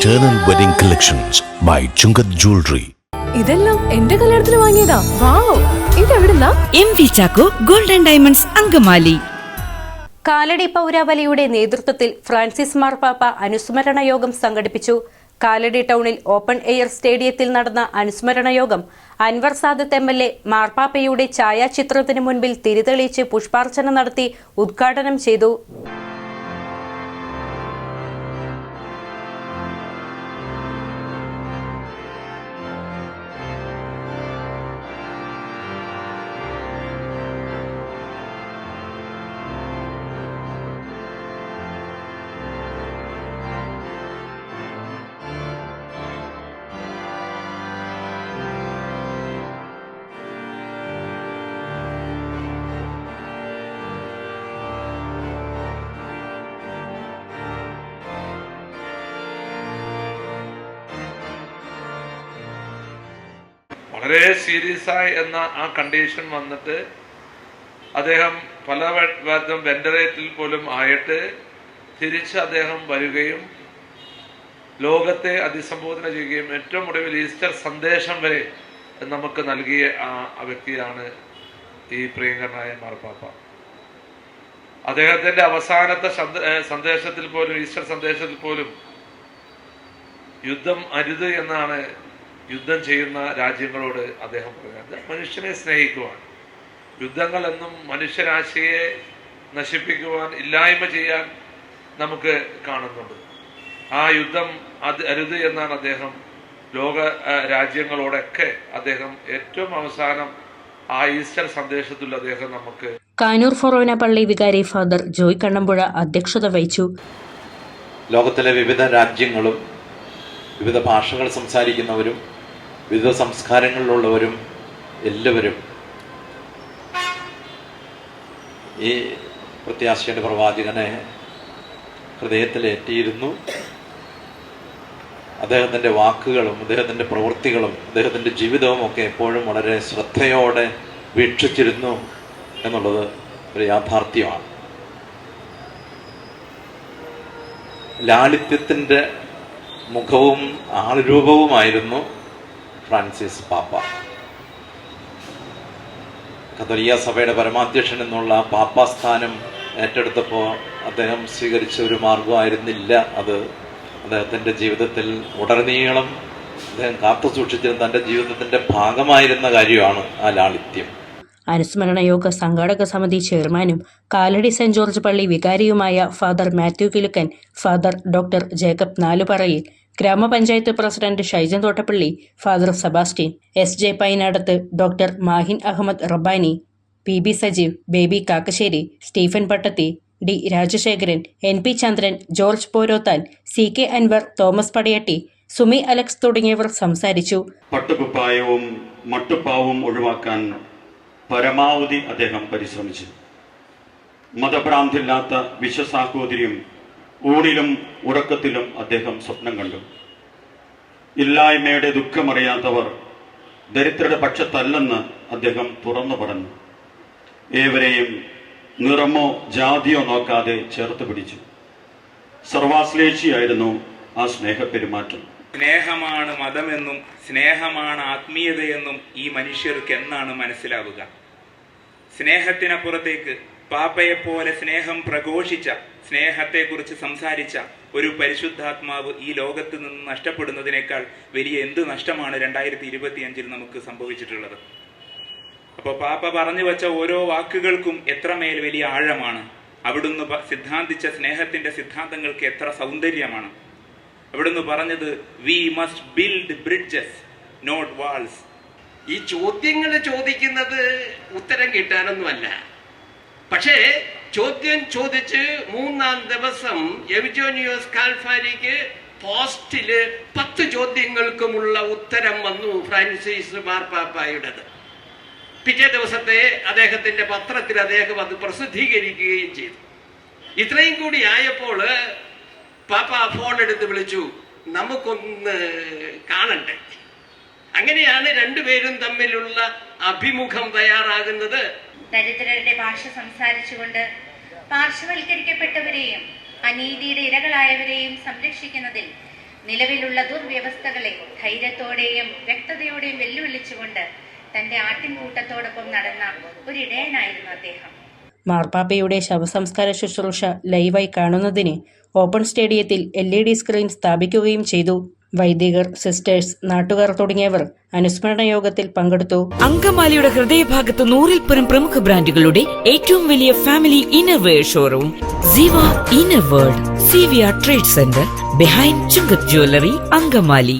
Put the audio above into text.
Eternal Wedding Collections by Chungat Jewelry. ഇതെല്ലാം എന്റെ കല്യാണത്തിന് വാങ്ങിയതാ. Wow. ഇതെവിടുന്നാ? M V Chacko golden diamonds Angamaly. Kalady പൗരാവലിയുടെ നേതൃത്വത്തിൽ ഫ്രാൻസിസ് മാർപ്പാപ്പ അനുസ്മരണ യോഗം സംഘടിപ്പിച്ചു. കാലടി ടൗണിൽ ഓപ്പൺ എയർ സ്റ്റേഡിയത്തിൽ നടന്ന അനുസ്മരണ യോഗം Anwar Sadath M L A മാർപ്പാപ്പയുടെ ഛായാചിത്രത്തിന് മുൻപിൽ തിരിതെളിച്ച് പുഷ്പാർച്ചന നടത്തി ഉദ്ഘാടനം ചെയ്തു. വളരെ സീരിയസ് ആയി എന്ന ആ കണ്ടീഷൻ വന്നിട്ട് അദ്ദേഹം പല വട്ടം വെന്റിലേറ്ററിൽ പോലും ആയിട്ട് തിരിച്ച് അദ്ദേഹം വരികയും ലോകത്തെ അതിസംബോധന ചെയ്യുകയും ഏറ്റവും ഒടുവിൽ ഈസ്റ്റർ സന്ദേശം വരെ നമുക്ക് നൽകിയ ആ വ്യക്തിയാണ് ഈ പ്രിയങ്കരനായ മാർപ്പാപ്പ. അദ്ദേഹത്തിന്റെ അവസാനത്തെ സന്ദേശത്തിൽ പോലും ഈസ്റ്റർ സന്ദേശത്തിൽ പോലും യുദ്ധം അരുത് എന്നാണ് യുദ്ധം ചെയ്യുന്ന രാജ്യങ്ങളോട് അദ്ദേഹം പറഞ്ഞത് മനുഷ്യനെ സ്നേഹിക്കുവാൻ. യുദ്ധങ്ങൾ എന്നും മനുഷ്യരാശിയെ നശിപ്പിക്കുവാൻ ഇല്ലായ്മ ചെയ്യാൻ നമുക്ക് കാണുന്നുണ്ട്. ആ യുദ്ധം അത് അരുത് എന്നാണ് അദ്ദേഹം ലോക രാജ്യങ്ങളോടൊക്കെ അദ്ദേഹം ഏറ്റവും അവസാനം ആ ഈസ്റ്റർ സന്ദേശത്തിൽ അദ്ദേഹം നമുക്ക് കാനൂർ ഫൊറോന പള്ളി വികാരി ഫാദർ ജോയ് കണ്ണമ്പുഴ അധ്യക്ഷത വഹിച്ചു. ലോകത്തിലെ വിവിധ രാജ്യങ്ങളും വിവിധ ഭാഷകൾ സംസാരിക്കുന്നവരും വിവിധ സംസ്കാരങ്ങളിലുള്ളവരും എല്ലാവരും ഈ പ്രത്യാശയുടെ പ്രവാചകനെ ഹൃദയത്തിലേറ്റിയിരുന്നു. അദ്ദേഹത്തിന്റെ വാക്കുകളും അദ്ദേഹത്തിന്റെ പ്രവൃത്തികളും അദ്ദേഹത്തിന്റെ ജീവിതവും ഒക്കെ എപ്പോഴും വളരെ ശ്രദ്ധയോടെ വീക്ഷിച്ചിരുന്നു എന്നുള്ളത് ഒരു യാഥാർത്ഥ്യമാണ്. ലാളിത്യത്തിന്റെ മുഖവും ആൾരൂപവുമായിരുന്നു ഫ്രാൻസിസ് പാപ്പ. കത്തോലിക്ക സഭയുടെ പരമാധ്യക്ഷൻ എന്നുള്ള പാപ്പ സ്ഥാനം ഏറ്റെടുത്തപ്പോൾ അദ്ദേഹം സ്വീകരിച്ച ഒരു മാർഗമായിരുന്നില്ല അത്. അദ്ദേഹത്തിന്റെ ജീവിതത്തിൽ ഉടനീളം അദ്ദേഹം കാത്തു സൂക്ഷിച്ചിരുന്ന തന്റെ ജീവിതത്തിന്റെ ഭാഗമായിരുന്ന കാര്യമാണ് ആ ലാളിത്യം. അനുസ്മരണ യോഗ സംഘാടക സമിതി ചെയർമാനും കാലടി സെന്റ് ജോർജ് പള്ളി വികാരിയുമായ father Mathew Kilukkan father doctor Jacob നാലുപറയിൽ ഗ്രാമപഞ്ചായത്ത് president Shaijan Thottappally father Sebastian S J Painadath doctor Mahin Ahammed Rabbani P B Sajeev Baby Kakkassery Stephen Pattathi D Rajasekharan N P Chandran George Poroththan C K Anwar Thomas Padayatti Sumi Alex തുടങ്ങിയവർ സംസാരിച്ചു. പട്ടുകുപ്പായവും മട്ടുപ്പാവും ഒഴിവാക്കാൻ പരമാവധി അദ്ദേഹം പരിശ്രമിച്ചു. മതഭ്രാന്തില്ലാത്ത വിശ്വസാഹോദര്യം ഊണിലും ഉറക്കത്തിലും അദ്ദേഹം സ്വപ്നം കണ്ടു. ഇല്ലായ്മയുടെ ദുഃഖമറിയാത്തവർ ദരിദ്രരുടെ പക്ഷത്തല്ലെന്ന് അദ്ദേഹം തുറന്നു പറഞ്ഞു. ഏവരെയും നിറമോ ജാതിയോ നോക്കാതെ ചേർത്ത് പിടിച്ചു. സർവാശ്ലേഷിയായിരുന്നു ആ സ്നേഹപ്പെരുമാറ്റം. സ്നേഹമാണ് മതമെന്നും സ്നേഹമാണ് ആത്മീയതയെന്നും ഈ മനുഷ്യർക്ക് എന്നാണ് മനസ്സിലാവുക. സ്നേഹത്തിനപ്പുറത്തേക്ക് പാപ്പയെപ്പോലെ സ്നേഹം പ്രഘോഷിച്ച സ്നേഹത്തെക്കുറിച്ച് സംസാരിച്ച ഒരു പരിശുദ്ധാത്മാവ് ഈ ലോകത്ത് നിന്ന് നഷ്ടപ്പെടുന്നതിനേക്കാൾ വലിയ എന്ത് നഷ്ടമാണ് രണ്ടായിരത്തി ഇരുപത്തിയഞ്ചിൽ നമുക്ക് സംഭവിച്ചിട്ടുള്ളത്. അപ്പോൾ പാപ്പ പറഞ്ഞു വച്ച ഓരോ വാക്കുകൾക്കും എത്രമേൽ വലിയ ആഴമാണ്. അവിടുന്ന് സിദ്ധാന്തിച്ച സ്നേഹത്തിന്റെ സിദ്ധാന്തങ്ങൾക്ക് എത്ര സൗന്ദര്യമാണ്. അവിടുന്ന് പറഞ്ഞത് we must build bridges not walls ഈ ചോദ്യങ്ങൾ ചോദിക്കുന്നത് ഉത്തരം കിട്ടാനൊന്നുമല്ല. പക്ഷേ ചോദ്യം ചോദിച്ച് മൂന്നാം ദിവസം എവിജോനിയോസ് കാൽഫാരിക്ക് പോസ്റ്റിൽ പത്ത് ചോദ്യങ്ങൾക്കുമുള്ള ഉത്തരം വന്നു ഫ്രാൻസിസ് മാർപ്പാപ്പായുടേത് പിറ്റേ ദിവസത്തെ അദ്ദേഹത്തിന്റെ പത്രത്തിൽ അദ്ദേഹം അത് പ്രസിദ്ധീകരിക്കുകയും ചെയ്തു. ഇത്രയും കൂടി ആയപ്പോൾ പാപ്പ ഫോൺ എടുത്ത് വിളിച്ചു നമുക്കൊന്ന് കാണണ്ടേ? അങ്ങനെയാണ് രണ്ടുപേരും തമ്മിലുള്ള അഭിമുഖം തയ്യാറാകുന്നത്. ദരിദ്രരുടെ ഭാഷ സംസാരിച്ചുകൊണ്ട് പാർശ്വവൽക്കരിക്കപ്പെട്ടവരെയും അനീതിയുടെ ഇരകളായവരെയും സംരക്ഷിക്കുന്നതിൽ നിലവിലുള്ള ദുർവ്യവസ്ഥകളെ ധൈര്യത്തോടെയും വ്യക്തതയോടെയും വെല്ലുവിളിച്ചുകൊണ്ട് തന്റെ ആട്ടിൻകൂട്ടത്തോടൊപ്പം നടന്ന ഒരിടയനായിരുന്നു അദ്ദേഹം. മാർപ്പാപ്പയുടെ ശവസംസ്കാര ശുശ്രൂഷ ലൈവായി കാണുന്നതിന് ഓപ്പൺ സ്റ്റേഡിയത്തിൽ എൽ ഇ ഡി സ്ക്രീൻ സ്ഥാപിക്കുകയും ചെയ്തു. വൈദികർ സിസ്റ്റേഴ്സ് നാട്ടുകാർ തുടങ്ങിയവർ അനുസ്മരണ യോഗത്തിൽ പങ്കെടുത്തു. അങ്കമാലിയുടെ ഹൃദയഭാഗത്ത് നൂറിൽ പരം പ്രമുഖ ബ്രാൻഡുകളുടെ ഏറ്റവും വലിയ family innerwear showroom Jeeva inner world C V R trade centre behind Chungath jewellery Angamaly.